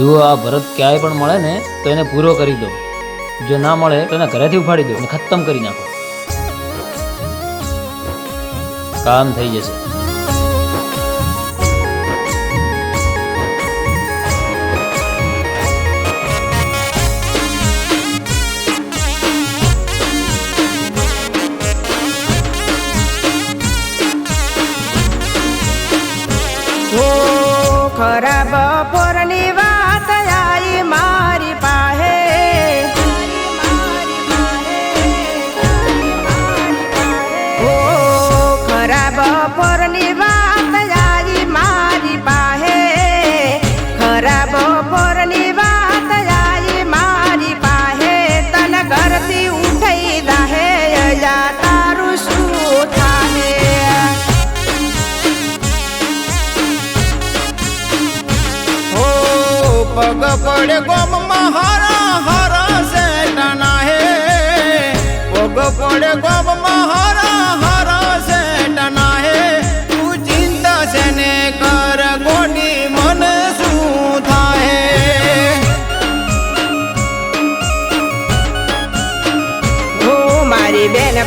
જો આ ભરત ક્યાંય પણ મળે ને, તો એને પૂરો કરી દો. જો ના મળે, તો એને ઘરેથી ઉપાડી દો ખતમ કરી નાખો. કામ થઈ જશે. પગ પડે ગોમમાં હારા હારા સેટના હે. પગ પડે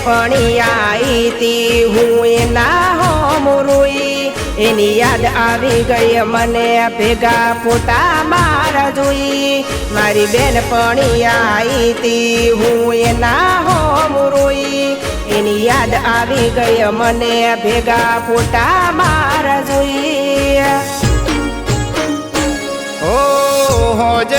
બેનપણી આઈ તી હું એના હોમ રૂઈ એની યાદ આવી ગઈ મને ભેગા પોતા માર જોઈ. મારી બેનપણી આઈ તી હું એના હોમ રૂઈ એની યાદ આવી ગઈ મને ભેગા પોતા માર જોઈ. હો હોજ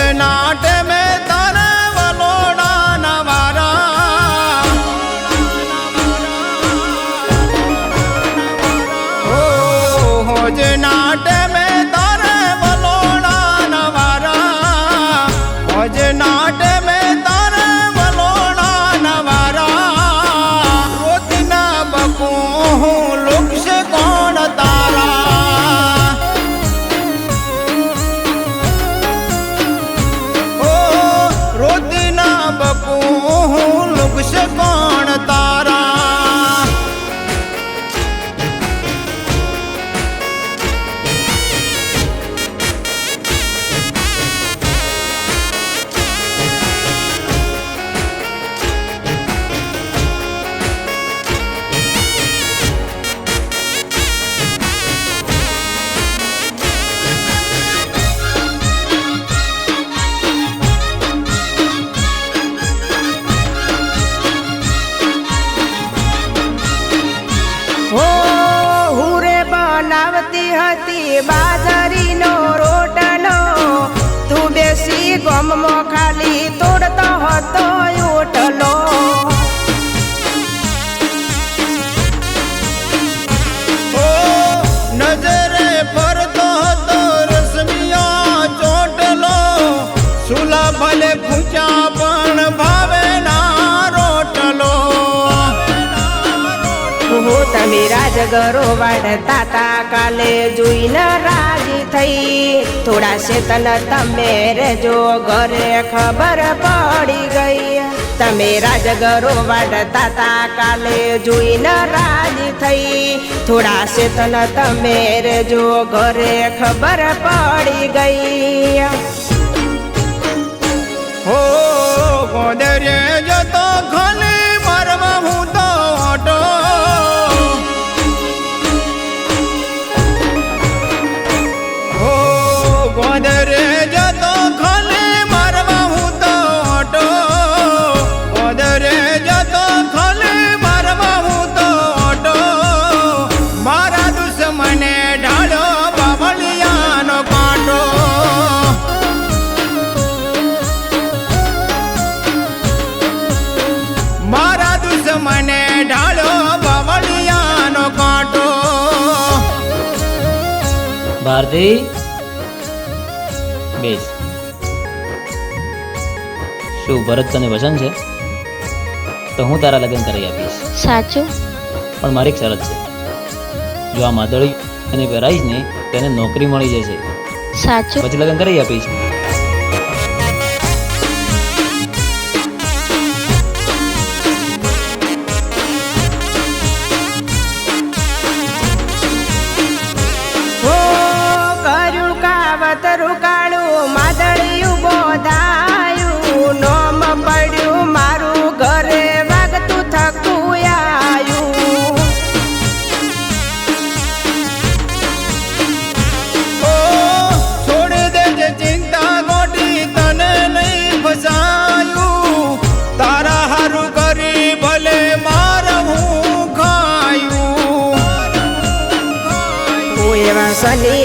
બાજરીનો રોટલો તું બેસી ગમમાં ખાલી તોડતો હતો. રાજગરો વાળતા તા. કાલે જોઈને રાજી થઈ. થોડા શેતન તમે રેજો ઘરે ખબર પડી ગઈ. તમે રાજગરો વાળતા તા. કાલે જોઈને રાજી થઈ. થોડા શેતન તમે રેજો ઘરે ખબર પડી ગઈ. હો ગોદરે જતો ભારતી બેસ. શું ભરત તને વચન છે? તો હું તારા લગ્ન કરાવી આપીશ. સાચું. પણ મારી એક શરત છે. જો આ માદળી એને પહેરાઈશ ને તેને નોકરી મળી જશે. સાચું. પછી લગ્ન કરાવી આપીશ.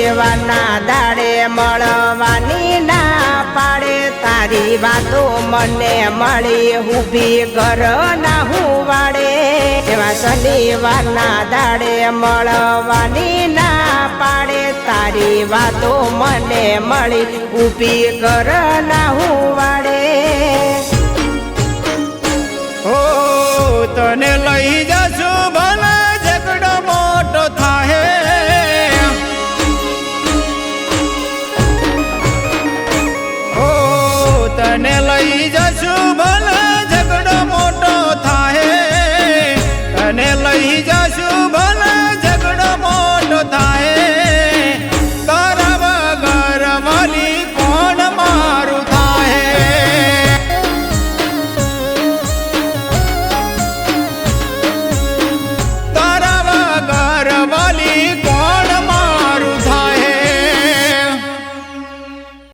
શનિવારના દાડે મળવાની ના પાડે. તારી વાતો મને મળી, ઊભી ઘર ના હું વાડે. એવા શનિવારના દાડે મળવાની ના પાડે. તારી વાતો મને મળી, ઊભી ઘર ના હું વાડે. તને લઈ